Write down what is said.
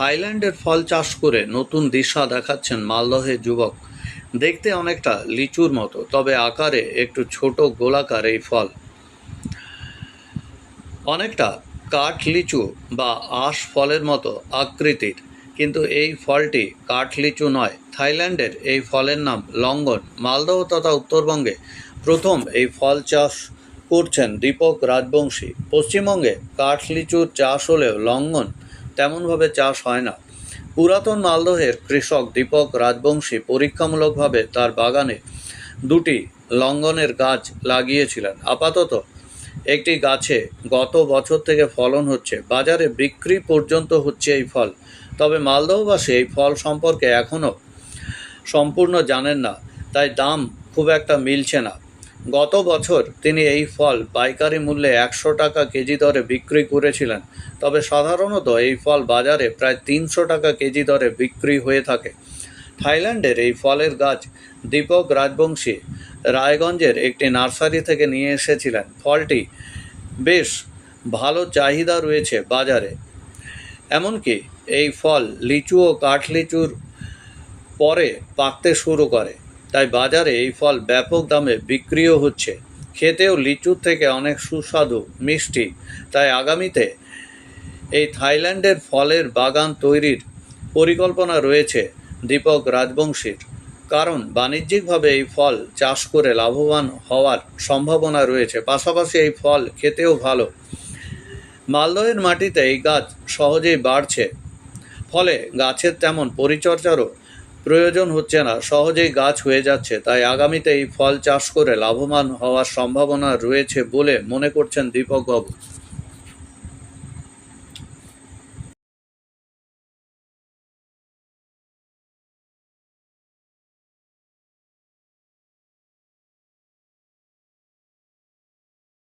থাইল্যান্ডের ফল চাষ করে নতুন দিশা দেখাচ্ছেন মালদহের যুবক। দেখতে অনেকটা লিচুর মতো, তবে আকারে একটু ছোট গোলাকার এই ফল। অনেকটা কাঠ লিচু বা আঁশ ফলের মতো আকৃতির, কিন্তু এই ফলটি কাঠ লিচু নয়। থাইল্যান্ডের এই ফলের নাম লঙ্গন। মালদহ তথা উত্তরবঙ্গে প্রথম এই ফল চাষ করছেন দীপক রাজবংশী। পশ্চিমবঙ্গে কাঠ লিচুর চাষ হলেও লঙ্ঘন তেমনভাবে চাষ হয় না। পুরাতন মালদহের কৃষক দীপক রাজবংশী পরীক্ষামূলকভাবে তার বাগানে দুটি লঙ্গনের গাছ লাগিয়েছিলেন। আপাতত একটি গাছে গত বছর থেকে ফলন হচ্ছে, বাজারে বিক্রি পর্যন্ত হচ্ছে এই ফল। তবে মালদহবাসী এই ফল সম্পর্কে এখনও সম্পূর্ণ জানেন না, তাই দাম খুব একটা মিলছে না। গত বছর তিনি এই ফল পাইকারি মূল্যে একশো টাকা কেজি দরে বিক্রি করেছিলেন। তবে সাধারণত এই ফল বাজারে প্রায় তিনশো টাকা কেজি দরে বিক্রি হয়ে থাকে। থাইল্যান্ডের এই ফলের গাছ দীপক রাজবংশী রায়গঞ্জের একটি নার্সারি থেকে নিয়ে এসেছিলেন। ফলটি বেশ ভালো চাহিদা রয়েছে বাজারে। এমনকি এই ফল লিচু ও কাঠ লিচুর পরে পাকতে শুরু করে। তাই বাজারে এই ফল ব্যাপক দামে বিক্রিও হচ্ছে। খেতেও লিচুর থেকে অনেক সুস্বাদু, মিষ্টি। তাই আগামীতে এই থাইল্যান্ডের ফলের বাগান তৈরির পরিকল্পনা রয়েছে দীপক রাজবংশীর। কারণ বাণিজ্যিকভাবে এই ফল চাষ করে লাভবান হওয়ার সম্ভাবনা রয়েছে। পাশাপাশি এই ফল খেতেও ভালো। মালদহের মাটিতে এই গাছ সহজেই বাড়ছে। ফলে গাছের তেমন পরিচর্যারও প্রয়োজন হচ্ছে না, সহজেই গাছ হয়ে যাচ্ছে, তাই আগামীতে এই ফল চাষ করে লাভবান হওয়ার সম্ভাবনা রয়েছে বলে মনে করছেন দীপক বাবু।